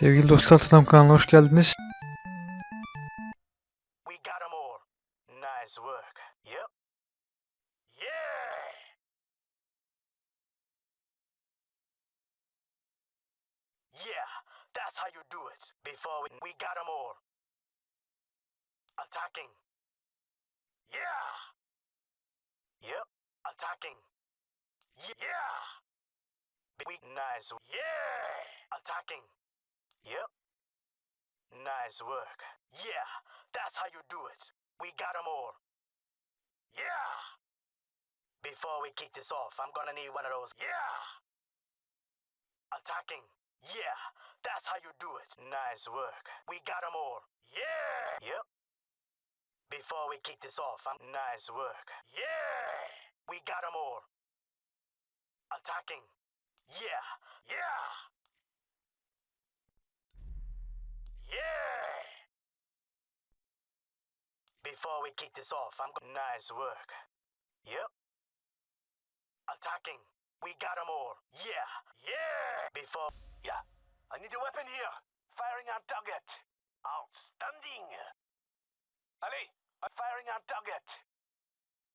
Sevgili dostlar Tatam kanalına hoş geldiniz. Yeah! Nice. Yeah! Attacking. Yep. Nice work. Yeah, that's how you do it. We got 'em all. Yeah! Before we kick this off, I'm gonna need one of those. Yeah! Attacking. Yeah, that's how you do it. Nice work. We got 'em all. Yeah! Yep. Before we kick this off, I'm nice work. Yeah! We got 'em all. Attacking. Yeah! Yeah! Yeah! Before we kick this off, I'm go- nice work. Yep. Attacking. We got got 'em all. Yeah. Yeah. Before. Yeah. I need a weapon here. Firing on target. Outstanding. Ali, I'm firing on target.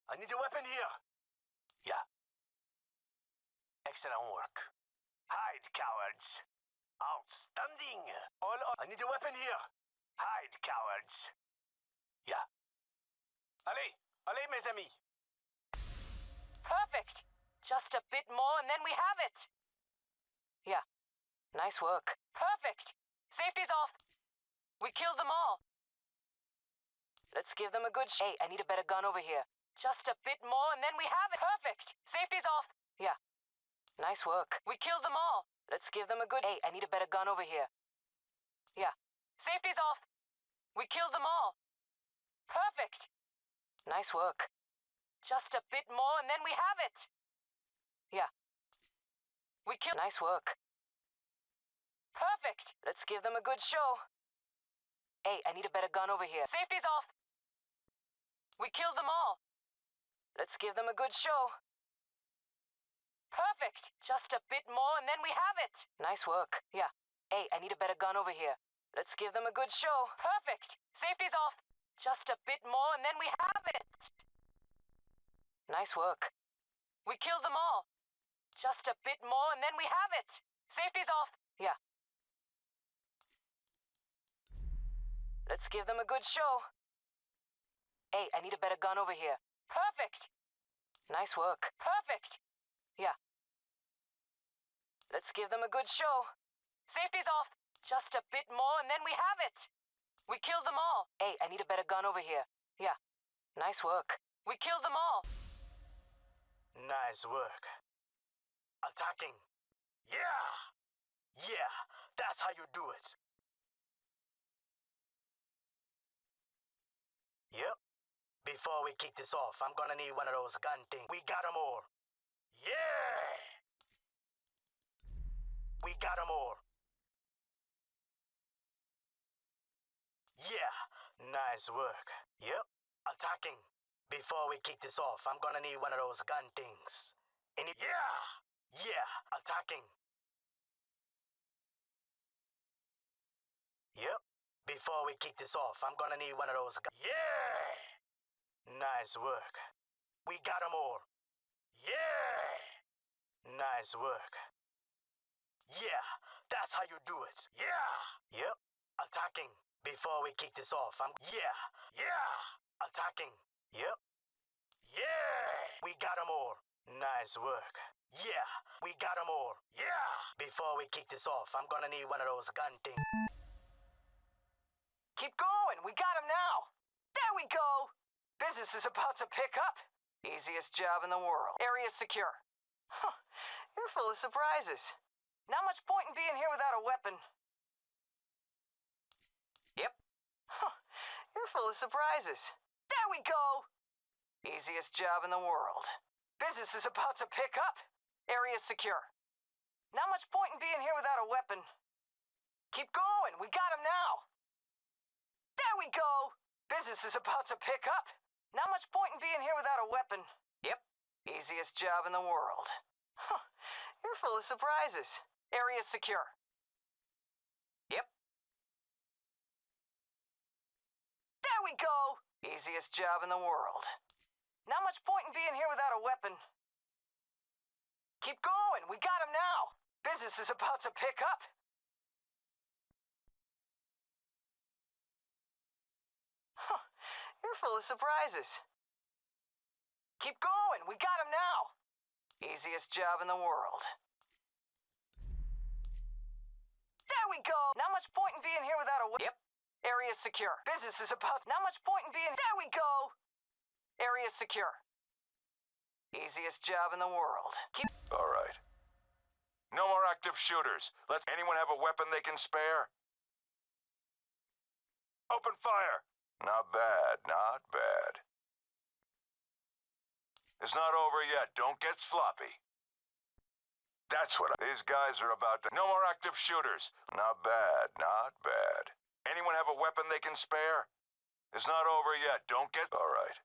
I need a weapon here. Yeah. Excellent work. Hide, cowards. Outstanding. All. I need a weapon here. Hide, cowards. Yeah. Allez, allez, mes amis. Perfect. Just a bit more and then we have it. Yeah. Nice work. Perfect. Safety's off. We killed them all. Let's give them a good sh- Hey, I need a better gun over here. Just a bit more and then we have it. Perfect. Safety's off. Yeah. Nice work. We killed them all. Let's give them a good Hey, I need a better gun over here. Yeah. Safety's off. We killed them all. Perfect. Nice work. Just a bit more and then we have it. Yeah. We kill. Nice work. Perfect. Let's give them a good show. Hey, I need a better gun over here. Safety's off. We killed them all. Let's give them a good show. Perfect. Just a bit more and then we have it. Nice work. Yeah. Hey, I need a better gun over here. Let's give them a good show. Perfect. Safety's off. Just a bit more and then we have it. Nice work. We killed them all. Just a bit more and then we have it. Safety's off. Yeah. Let's give them a good show. Hey, I need a better gun over here. Perfect. Nice work. Perfect. Yeah. Let's give them a good show. Safety's off. Just a bit more and then we have it. We killed them all. Hey, I need a better gun over here. Yeah. Nice work. We killed them all. Nice work. Attacking. Yeah. Yeah, that's how you do it. Yep. Before we kick this off, I'm gonna need one of those gun things. We got 'em all. Yeah. We got got 'em all. Yeah, nice work. Yep, attacking. Before we kick this off, I'm gonna need one of those gun things. Any yeah, yeah, attacking. Yep. Before we kick this off, I'm gonna need one of those gun. Yeah, nice work. We got got 'em all. Yeah, nice work. Yeah, that's how you do it. Yeah. Yep. Attacking. Before we kick this off, I'm. Yeah. Yeah. Attacking. Yep. Yeah. We got 'em all. Nice work. Yeah. We got 'em all. Yeah. Before we kick this off, I'm gonna need one of those gun things. Keep going. We got him now. There we go. Business is about to pick up. Easiest job in the world. Area secure. Huh. You're full of surprises. Not much point in being here without a weapon. Yep. Huh. You're full of surprises. There we go. Easiest job in the world. Business is about to pick up. Area secure. Not much point in being here without a weapon. Keep going. We got him now. There we go. Business is about to pick up. Not much point in being here without a weapon. Yep. Easiest job in the world. Huh. You're full of surprises. Area secure. Yep. There we go! Easiest job in the world. Not much point in being here without a weapon. Keep going! We got him now! Business is about to pick up! Huh. You're full of surprises. Keep going! We got him now! Easiest job in the world. There we go. Not much point in being here without a. Yep. Area secure. Business is about. Not much point in being. There we go. Area secure. Easiest job in the world. Keep. All right. No more active shooters. Let anyone have a weapon they can spare? Open fire. Not bad, not bad. It's not over yet. Don't get sloppy. That's what I- these guys are about to. No more active shooters. Not bad, not bad. Anyone have a weapon they can spare? It's not over yet. Don't get. All right.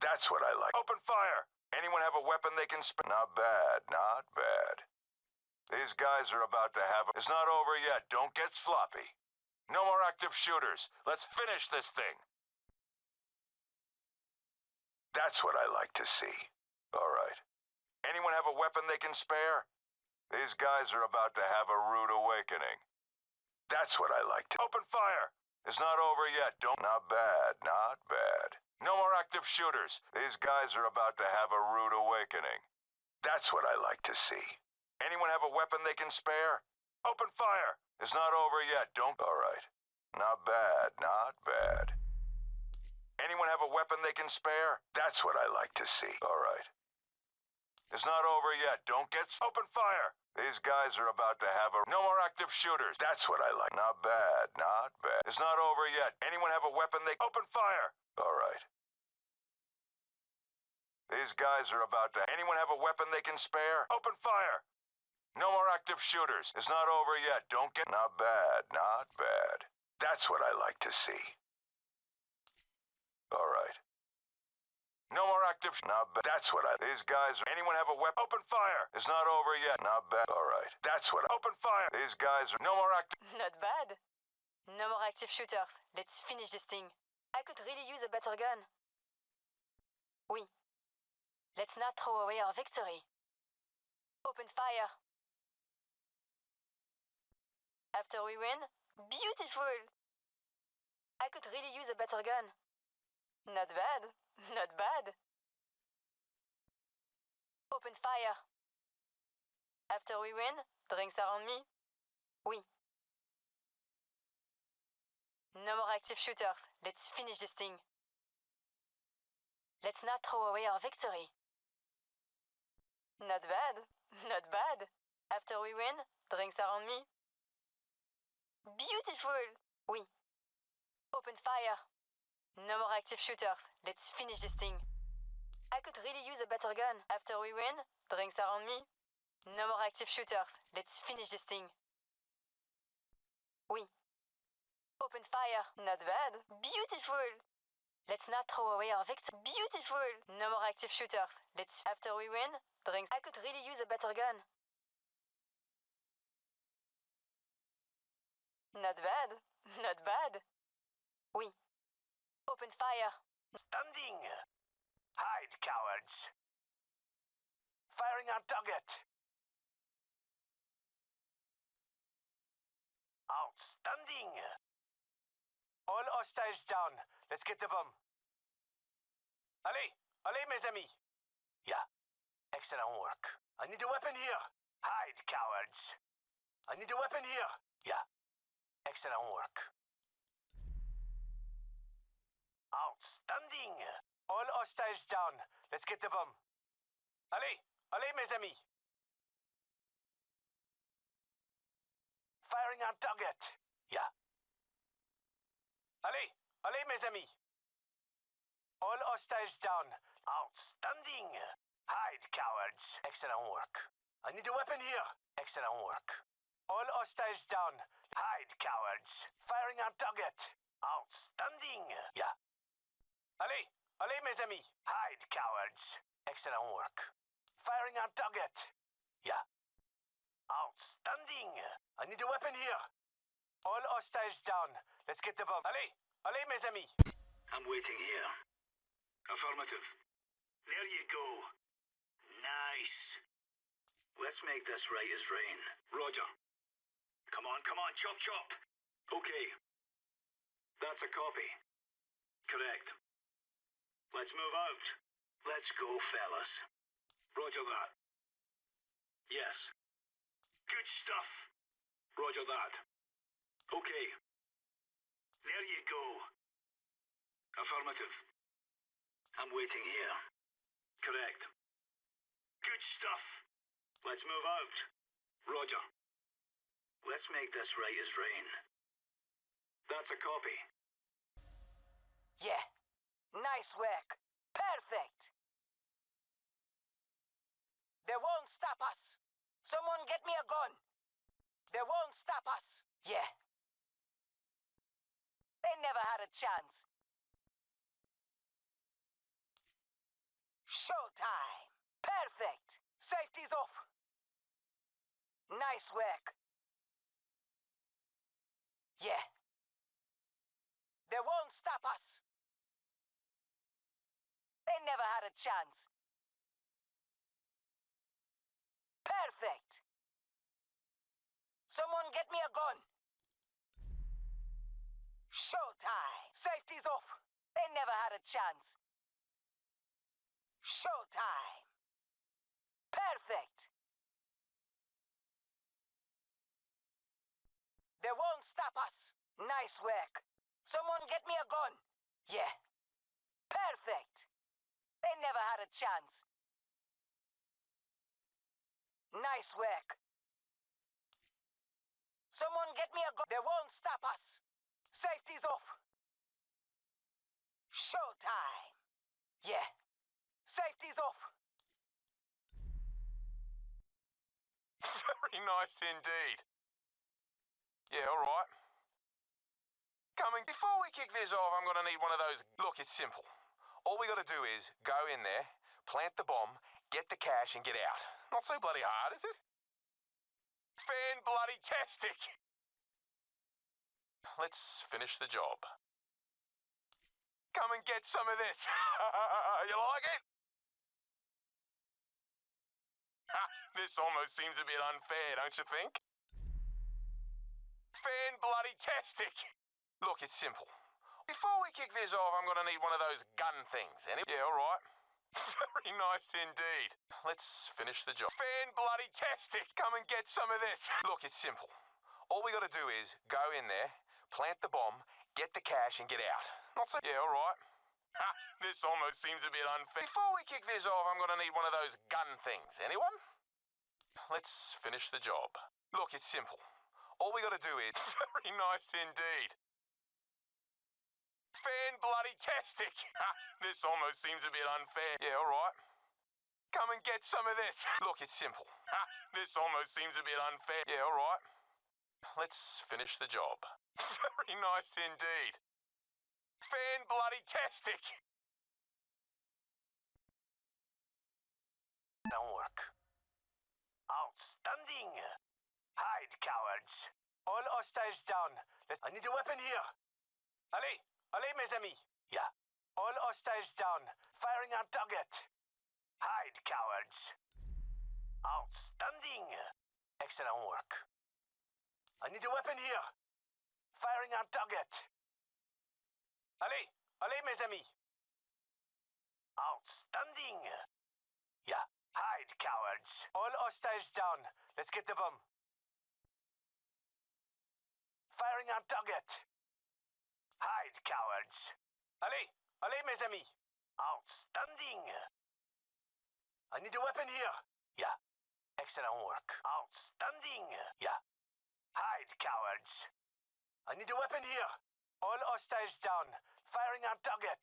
That's what I like. Open fire. Anyone have a weapon they can spare? Not bad, not bad. These guys are about to have. It's not over yet. Don't get sloppy. No more active shooters. Let's finish this thing. That's what I like to see. All right. Anyone have a weapon they can spare? These guys are about to have a rude awakening. That's what I like to. Open fire! It's not over yet. Don't. Not bad, not bad. No more active shooters. These guys are about to have a rude awakening. That's what I like to see. Anyone have a weapon they can spare? Open fire! It's not over yet. Don't. All right. Not bad, not bad. Anyone have a weapon they can spare? That's what I like to see. All It's not over yet. Don't get. Open fire! These guys are about to have a. No more active shooters. That's what I like. Not bad, not bad. It's not over yet. Anyone have a weapon they. Open fire! All right. These guys are about to. Anyone have a weapon they can spare? Open fire! No more active shooters. It's not over yet. Don't get. Not bad, not bad. That's what I like to see. All right. No more active. Not bad. That's what I. These guys. Anyone have a weapon? Open fire. It's not over yet. Not bad. All right. That's what. I... Open fire. These guys are. No more active. Not bad. No more active shooters. Let's finish this thing. I could really use a better gun. Oui. Let's not throw away our victory. Open fire. After we win, beautiful. I could really use a better gun. Not bad. Not bad. Open fire. After we win, drinks are on me. Oui. No more active shooters. Let's finish this thing. Let's not throw away our victory. Not bad. Not bad. After we win, drinks are on me. Beautiful. Oui. Open fire. No more active shooters. Let's finish this thing. I could really use a better gun. After we win, drinks are on me. No more active shooters. Let's finish this thing. Oui. Open fire. Not bad. Beautiful. Let's not throw away our victory. Beautiful. No more active shooters. Let's. After we win, drinks. I could really use a better gun. Not bad. Not bad. Oui. Open fire. Standing! Hide, cowards! Firing on target! Outstanding! All hostiles down. Let's get the bomb. Allez! Allez, mes amis! Yeah. Excellent work. I need a weapon here! Hide, cowards! I need a weapon here! Yeah. Excellent work. Outstanding! All hostiles down. Let's get the bomb. Allez! Allez, mes amis! Firing on target. Yeah. Allez! Allez, mes amis! All hostiles down. Outstanding! Hide, cowards. Excellent work. I need a weapon here. Excellent work. All hostiles down. Hide, cowards. Firing on target. Outstanding! Yeah. Allez! Allez, mes amis! Hide, cowards! Excellent work. Firing on target. Yeah. Outstanding! I need a weapon here. All hostiles down. Let's get the bomb. Allez! Allez, mes amis! I'm waiting here. Affirmative. There you go. Nice. Let's make this right as rain. Roger. Come on, come on, chop chop. Okay. That's a copy. Correct. Let's move out. Let's go, fellas. Roger that. Yes. Good stuff. Roger that. Okay. There you go. Affirmative. I'm waiting here. Correct. Good stuff. Let's move out. Roger. Let's make this right as rain. That's a copy. Yeah. Nice work. Perfect. They won't stop us. Someone get me a gun. They won't stop us. Yeah. They never had a chance. Showtime. Perfect. Safety's off. Nice work. Yeah. They won't stop us. Had a chance. Perfect. Someone get me a gun. Showtime. Safety's off. They never had a chance. Showtime. Perfect. They won't stop us. Nice work. Someone get me a gun. Yeah. Perfect. They never had a chance. Nice work. Someone get me a gun. They won't stop us. Safety's off. Showtime. Yeah. Safety's off. Very nice indeed. Yeah, all right. Coming. Before we kick this off, I'm going to need one of those. Look, it's simple. All we got to do is go in there, plant the bomb, get the cash, and get out. Not so bloody hard, is it? Fan bloody tastic. Let's finish the job. Come and get some of this. you like it? this almost seems a bit unfair, don't you think? Fan bloody tastic. Look, it's simple. Before we kick this off, I'm going to need one of those gun things. Any? Yeah, all right. Very nice indeed. Let's finish the job. Fan bloody tastic. Come and get some of this. Look, it's simple. All we got to do is go in there, plant the bomb, get the cash, and get out. Not so. Yeah, all right. this almost seems a bit unfair. Before we kick this off, I'm going to need one of those gun things. Anyone? Let's finish the job. Look, it's simple. All we got to do is very nice indeed. Fan bloody tastic. this almost seems a bit unfair. Yeah, all right. Come and get some of this. Look, it's simple. this almost seems a bit unfair. Yeah, all right. Let's finish the job. very nice indeed. Fan bloody tastic. Don't work. Outstanding. Hide, cowards. All hostiles down. I need a weapon here. Allez, allez, mes amis. Yeah. All hostiles down. Firing on target. Hide, cowards. Outstanding. Excellent work. I need a weapon here. Firing on target. Allez, allez, mes amis. Outstanding. Yeah. Hide, cowards. All hostiles down. Let's get the bomb. Firing on target. Hide, cowards. Allez, allez, mes amis. Outstanding. I need a weapon here. Yeah. Excellent work. Outstanding. Yeah. Hide, cowards. I need a weapon here. All hostiles down. Firing on target.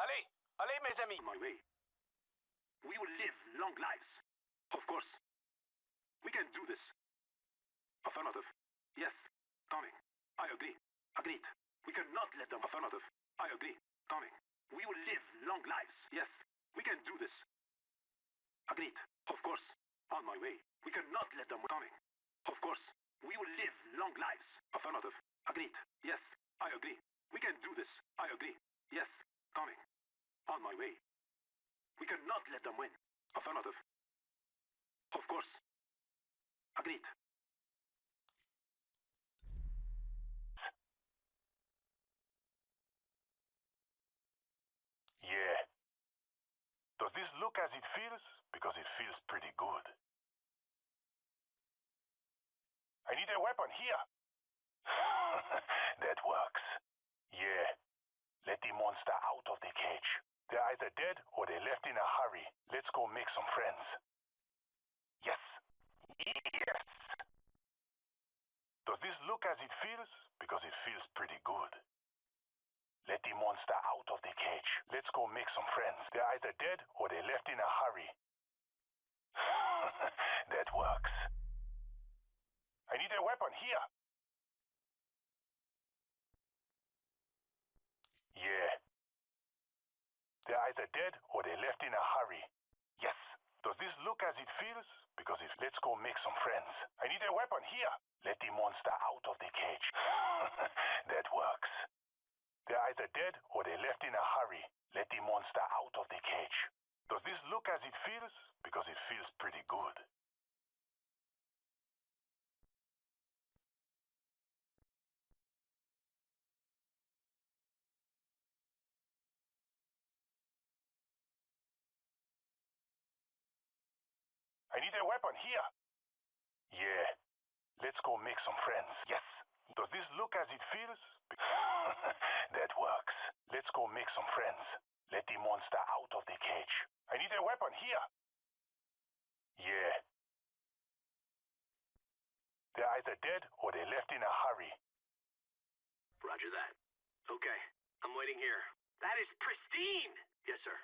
Allez, allez, mes amis. My way. We will live long lives. Of course. We can do this. Affirmative. Yes. Coming. I agree. Agreed. We cannot let them. Affirmative. I agree. Coming. We will live long lives. Yes. We can do this. Agreed. Of course. On my way. We cannot let them. Coming. Of course. We will live long lives. Affirmative. Agreed. Yes. I agree. We can do this. I agree. Yes. Coming. On my way. We cannot let them win. Affirmative. Of course. Agreed. Yeah. Does this look as it feels? Because it feels pretty good. I need a weapon here. that works. Yeah. Let the monster out of the cage. They're either dead or they left in a hurry. Let's go make some friends. Yes. Yes. Does this look as it feels? Because it feels pretty good. Let the monster out of the cage. Let's go make some friends. They're either dead or they left in a hurry. that works. I need a weapon here. Yeah. They're either dead or they left in a hurry. Yes. Does this look as it feels? Because if let's go make some friends. I need a weapon here. Let the monster out of the cage. that works. They're either dead or they left in a hurry. Let the monster out of the cage. Does this look as it feels? Because it feels pretty good. I need a weapon here. Yeah. Let's go make some friends. Yes. Does this look as it feels? that works. Let's go make some friends. Let the monster out of the cage. I need a weapon here. Yeah. They're either dead or they left in a hurry. Roger that. Okay. I'm waiting here. That is pristine! Yes, sir.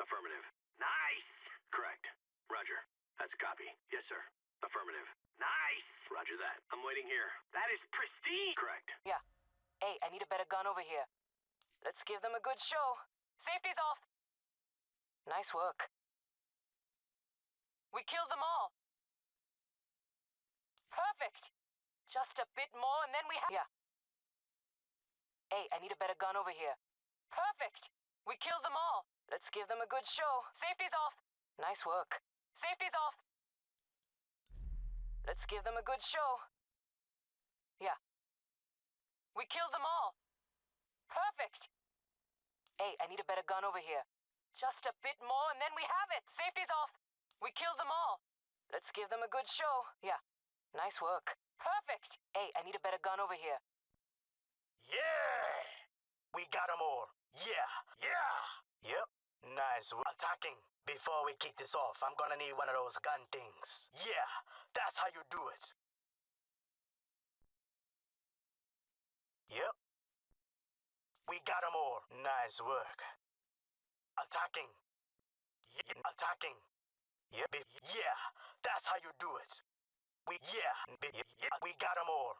Affirmative. Nice! Correct. Roger. That's a copy. Yes, sir. Affirmative. Nice! Roger that. I'm waiting here. That is pristine! Correct. Yeah. Hey, I need a better gun over here. Let's give them a good show. Safety's off. Nice work. We killed them all. Perfect. Just a bit more and then we have. Yeah. Hey, I need a better gun over here. Perfect. We killed them all. Let's give them a good show. Safety's off. Nice work. Safety's off. Let's give them a good show. Yeah. We killed them all. Perfect. Hey, I need a better gun over here. Just a bit more and then we have it. Safety's off. We killed them all. Let's give them a good show. Yeah. Nice work. Perfect. Hey, I need a better gun over here. Yeah! We got got 'em all. Yeah! Yeah! Yep. Nice. wo- Attacking. Before we kick this off, I'm gonna need one of those gun things. Yeah! That's how you do it. Yep. We got got 'em all. Nice work. Attacking. Yeah. Attacking. Yep. Yeah. That's how you do it. We yeah. Yeah. We got 'em all.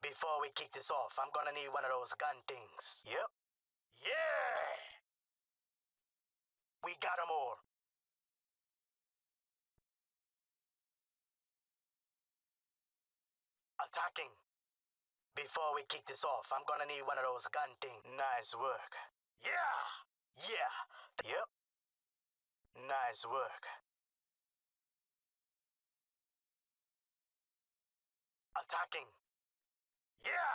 Before we kick this off, I'm gonna need one of those gun things. Yep. Yeah! We got 'em all. Attacking. Before we kick this off, I'm gonna need one of those gun things. Nice work. Yeah! Yeah! Yep. Nice work. Attacking. Yeah!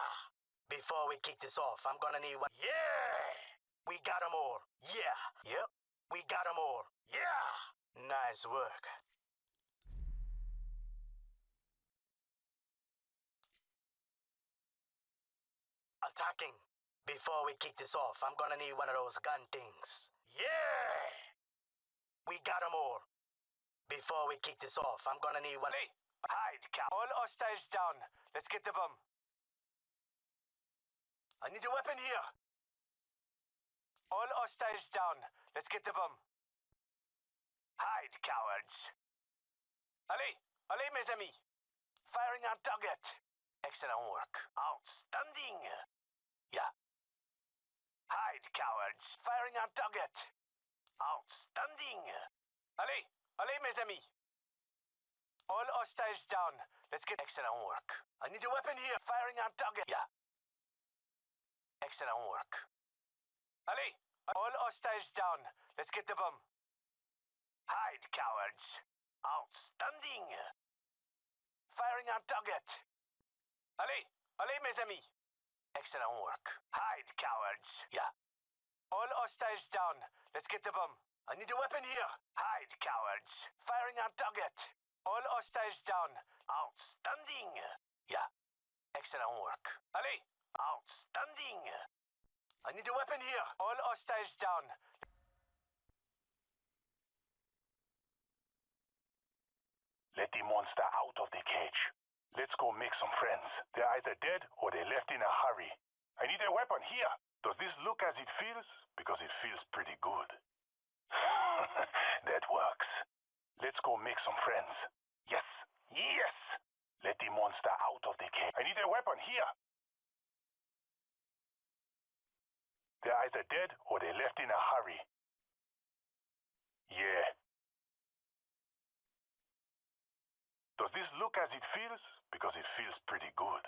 Before we kick this off, I'm gonna need one. Yeah! We got 'em all. Yeah! Yep. We got 'em all. Yeah! Nice work. Attacking. Before we kick this off, I'm gonna need one of those gun things. Yeah! We got 'em all. Before we kick this off, I'm gonna need one. Hey, hide, cow. All hostiles down. Let's get the bomb. I need a weapon here. All hostiles down. Let's get the bomb. Hide, cowards. Allez, allez, mes amis. Firing on target. Excellent work. Outstanding. Yeah. Hide, cowards. Firing on target. Outstanding. Allez, allez, mes amis. All hostiles down. Let's get excellent work. I need a weapon here. Firing on target. Yeah. Excellent work. Ali, all hostiles down. Let's get the bomb. Hide, cowards. Outstanding. Firing on target. Allez, allez, mes amis. Excellent work. Hide, cowards. Yeah. All hostiles down. Let's get the bomb. I need a weapon here. Hide, cowards. Firing on target. All hostiles down. Outstanding. Yeah. Excellent work. Allez, outstanding. I need a weapon here. All hostiles down. Let the monster out of the cage. Let's go make some friends. They're either dead or they left in a hurry. I need a weapon here. Does this look as it feels? Because it feels pretty good. that works. Let's go make some friends. Yes, yes! Let the monster out of the cage. I need a weapon here. They're either dead or they left in a hurry. Yeah. Does this look as it feels? Because it feels pretty good.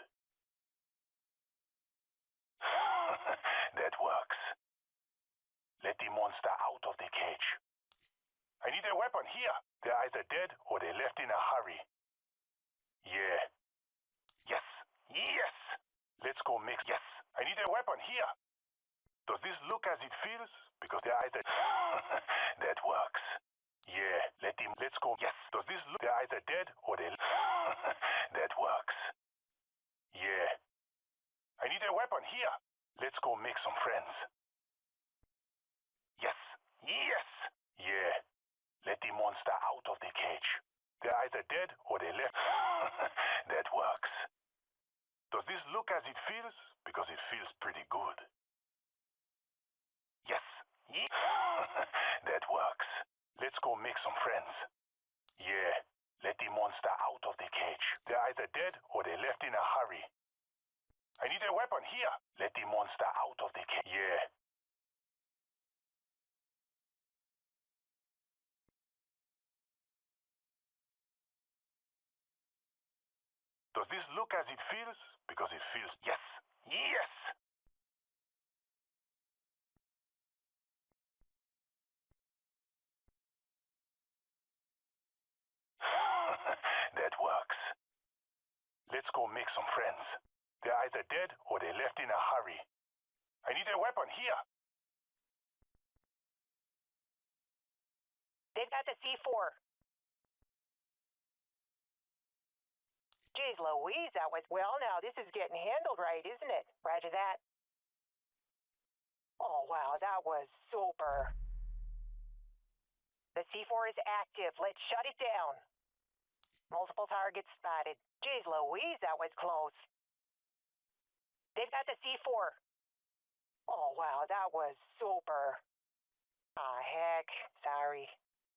that works. Let the monster out of the cage. I need a weapon here. They're either dead or they left in a hurry. Yeah. Yes. Yes! Let's go mix. Yes. I need a weapon here. Does this look as it feels? Because they're either. that works. Yeah, let him. Let's go. Yes. Does this look? They're either dead or they. that works. Yeah. I need a weapon here. Let's go make some friends. Yes. Yes. Yeah. Let the monster out of the cage. They're either dead or they left. that works. Does this look as it feels? Because it feels pretty good. Yes. Ye- that works. Let's go make some friends. Yeah. Let the monster out of the cage. They're either dead or they left in a hurry. I need a weapon here. Let the monster out of the cage. Yeah. Does this look as it feels? Because it feels. Yes. Yes! that works. Let's go make some friends. They're either dead or they left in a hurry. I need a weapon here. They've got the C4. Jeez Louise, that was. Well, now, this is getting handled right, isn't it? Roger that. Oh, wow, that was super. The C4 is active. Let's shut it down. Multiple targets spotted. Jeez Louise, that was close. They've got the C4. Oh, wow, that was super. Ah, heck. Sorry.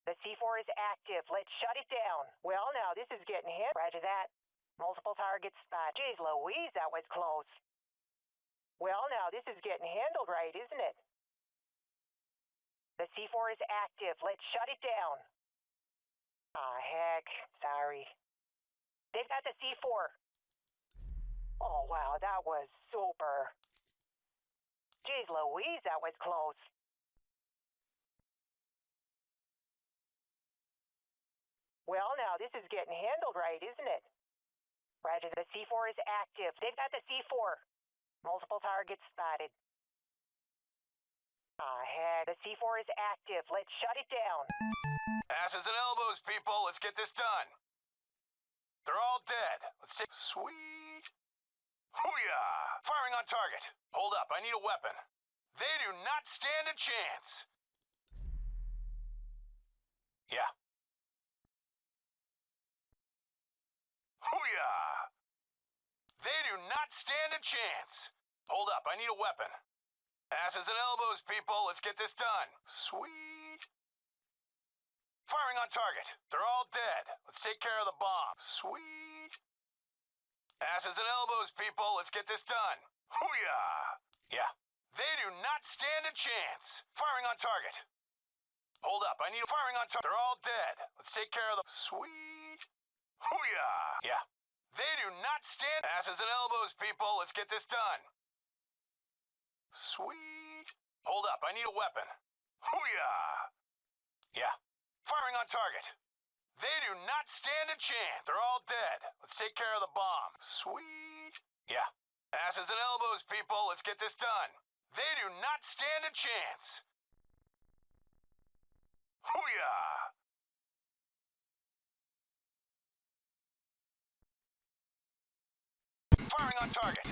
The C4 is active. Let's shut it down. Well, now, this is getting hit. Roger that. Multiple targets spotted. Jeez Louise, that was close. Well, now, this is getting handled right, isn't it? The C4 is active. Let's shut it down. Ah, heck. Sorry. They've got the C4. Oh, wow, that was super. Geez Louise, that was close. Well, now, this is getting handled right, isn't it? Roger, the C4 is active. They've got the C4. Multiple targets spotted. Ah, heck. The C4 is active. Let's shut it down. Asses and elbows, people. Let's get this done. They're all dead. Let's take. Sweet. Hooyah! Firing on target. Hold up. I need a weapon. They do not stand a chance. Yeah. Hooyah! They do not stand a chance. Hold up. I need a weapon. Asses and elbows, people. Let's get this done. Sweet. Firing on target. They're all dead. Let's take care of the bomb. Sweet. Asses and elbows, people. Let's get this done. Hooyah! Yeah. They do not stand a chance. Firing on target. Hold up. I need firing on target. They're all dead. Let's take care of the. Sweet. Hooyah! Yeah. They do not stand. Asses and elbows, people. Let's get this done. Sweet. Hold up, I need a weapon. Hooyah! Yeah. Firing on target. They do not stand a chance. They're all dead. Let's take care of the bomb. Sweet. Yeah. Asses and elbows, people. Let's get this done. They do not stand a chance. Hooyah! Firing on target.